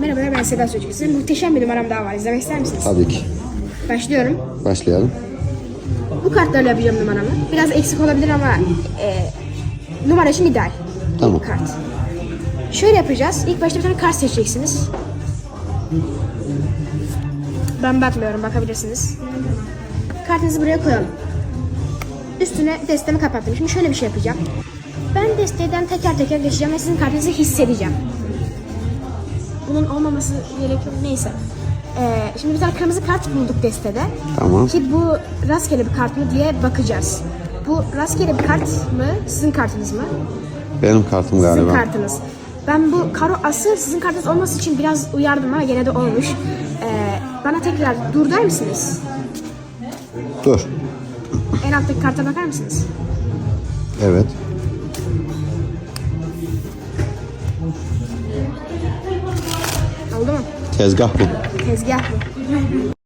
Merhabalar ben Seda Çocuk. Size muhteşem bir numaram daha var. İzlemek ister misiniz? Tabii ki. Başlıyorum. Başlayalım. Bu kartlarla yapacağım numaramı. Biraz eksik olabilir ama e, numara için ideal. Tamam. Kart. Şöyle yapacağız. İlk başta bir tane kart seçeceksiniz. Ben bakmıyorum, bakabilirsiniz. Kartınızı buraya koyalım. Üstüne destemi kapattım. Şimdi şöyle bir şey yapacağım. Ben desteden teker teker geçeceğim ve sizin kartınızı hissedeceğim. Bunun olmaması gerekiyor. Neyse. Ee, şimdi bir tane kırmızı kart bulduk destede. Tamam. Ki bu rastgele bir kart mı diye bakacağız. Bu rastgele bir kart mı? Sizin kartınız mı? Benim kartım Sizin galiba. kartınız. Ben bu karo ası sizin kartınız olması için biraz uyardım ama gene de olmuş. Ee, bana tekrar dur der misiniz? Dur. En alttaki karta bakar mısınız? Evet. Oldu mu? Tezgah bu. Tezgah bu.